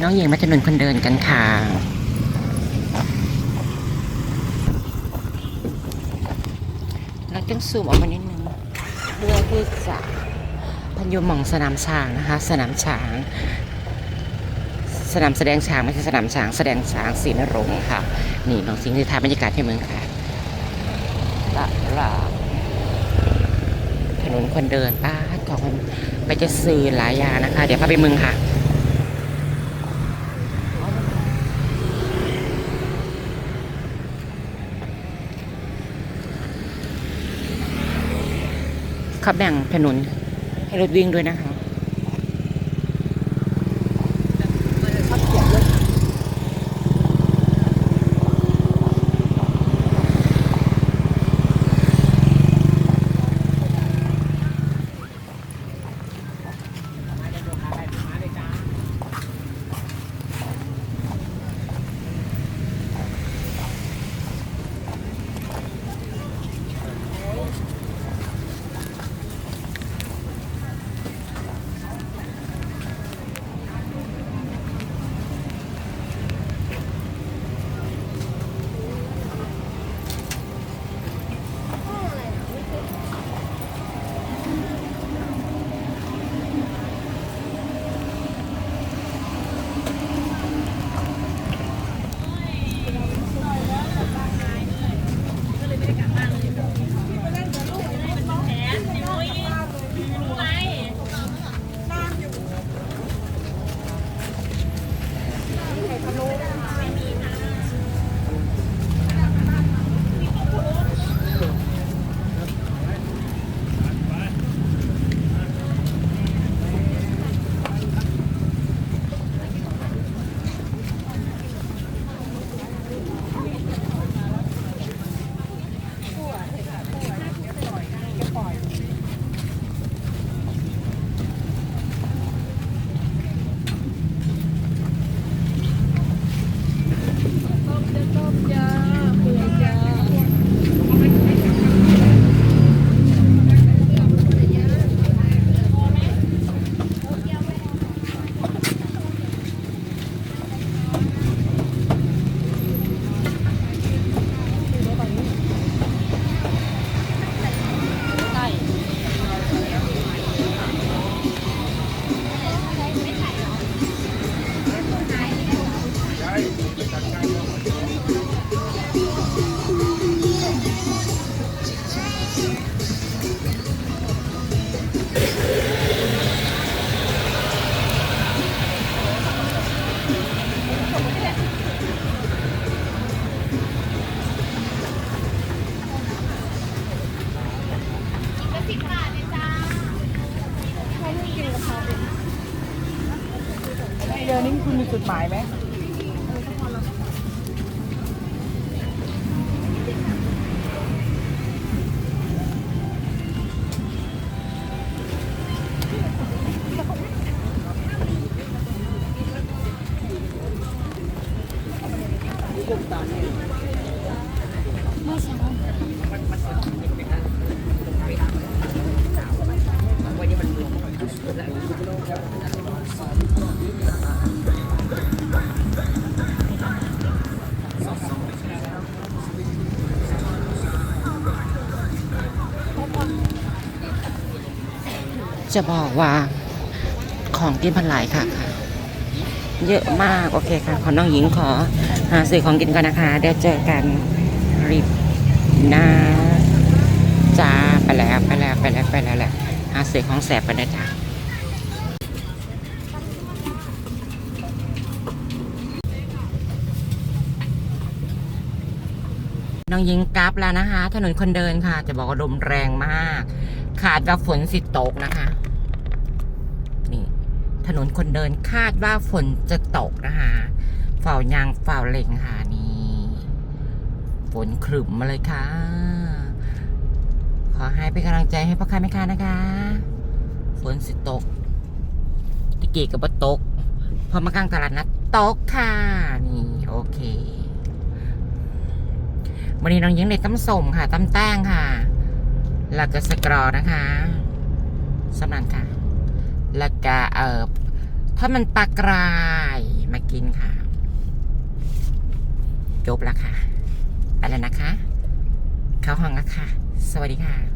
น้องหญิงมาถนนคนเดินกันค่ะ เราต้องซูมออกมานิดนึงเพื่อที่จะพันยมมองสนามช้างนะคะ สนามช้าง สนามแสดงช้างไม่ใช่สนามช้าง แสดงช้างศรีนรงค์ค่ะ นี่น้องสิงห์ที่ถ่ายบรรยากาศให้เมืองค่ะละละถนนคนเดินป้าของคนไปจะซื้อหลายยานะคะ เดี๋ยวพาไปเมืองค่ะ เขาแบ่งถนนให้รถวิ่งด้วยนะคะ เดี๋ยวนี้คุณมีจุดหมายไหม จะบอกว่าของกินพันหลายค่ะ เยอะมาก โอเคค่ะ ขอน้องหญิงขอหาซื้อของกินก่อนนะคะ เดี๋ยวเจอกันรีบนะจ้าไปแล้วไปแล้วไปแล้วไปแล้วแหละหาซื้อของแสบกันนะจ๊ะ น้องหญิงกราฟแล้วนะคะ ถนนคนเดินค่ะ จะบอกว่าลมแรงมาก ขาดว่าฝนสิตกนะคะ นี่ ถนนคนเดินคาดว่าฝนจะตกนะคะเฝ้ายางเฝ้าเล็งค่ะนี่ ฝนครึมมาเลยค่ะ ขอให้เป็นกำลังใจให้พ่อค้าแม่ค้านะคะ ฝนสิตกตะกี้กับว่าตก พอมากลางตลาดนัดตกค่ะ นี่ โอเค วันนี้น้องยิงเลยตำสมค่ะต้มแต้งค่ะแล้วก็สกรอนะคะสำนักค่ะแล้วก็เอ่อถ้ามันปลากรายมากินค่ะ จบละค่ะไปแล้วนะคะ เข้าห้องละค่ะ สวัสดีค่ะ